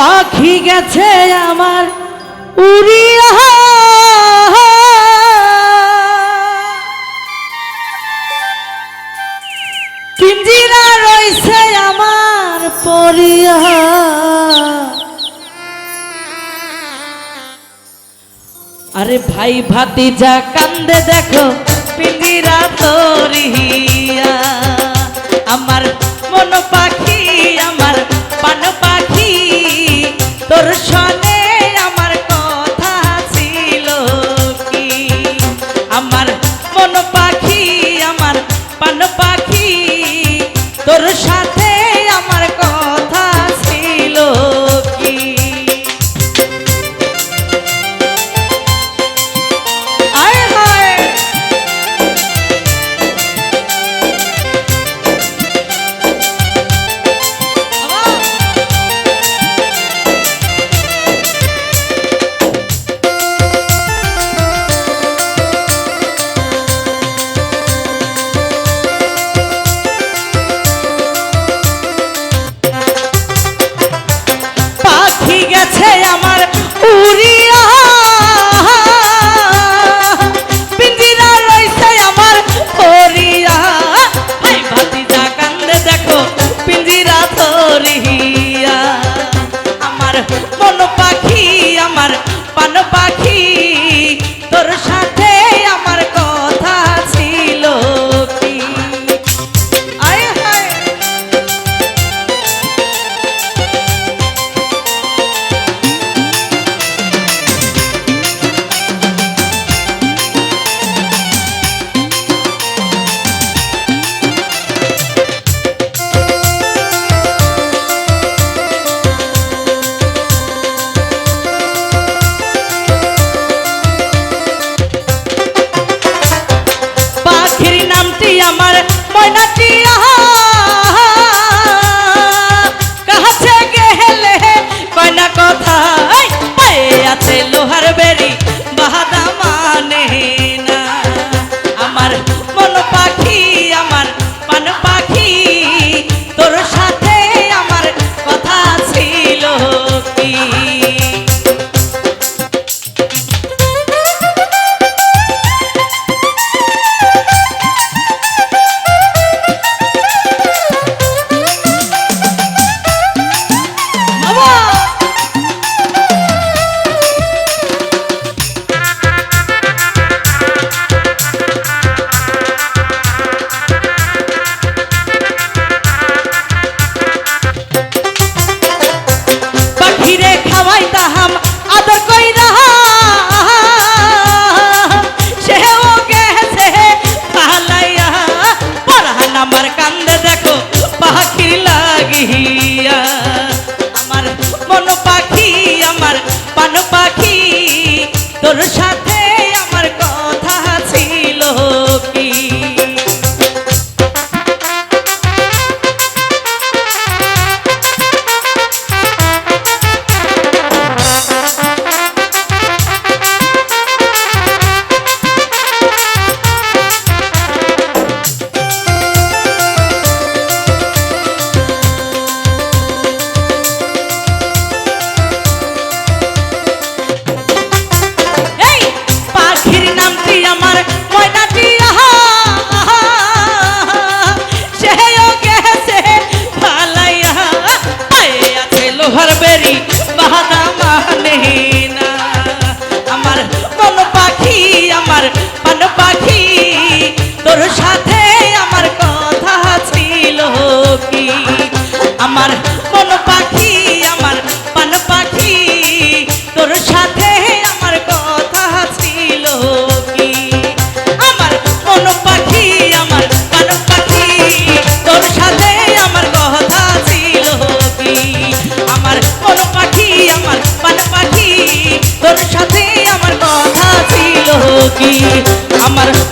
পাখি গেছে আমার উড়িয়া। পিঞ্জিরা রয়েছে আমার পরিয়া। আরে ভাই ভাতিজা, কান্দে দেখো পিঞ্জিরা তোরিয়া। আমার মন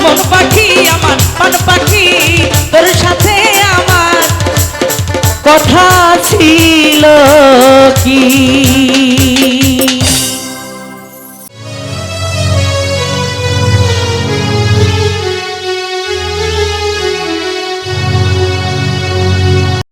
motherfucker.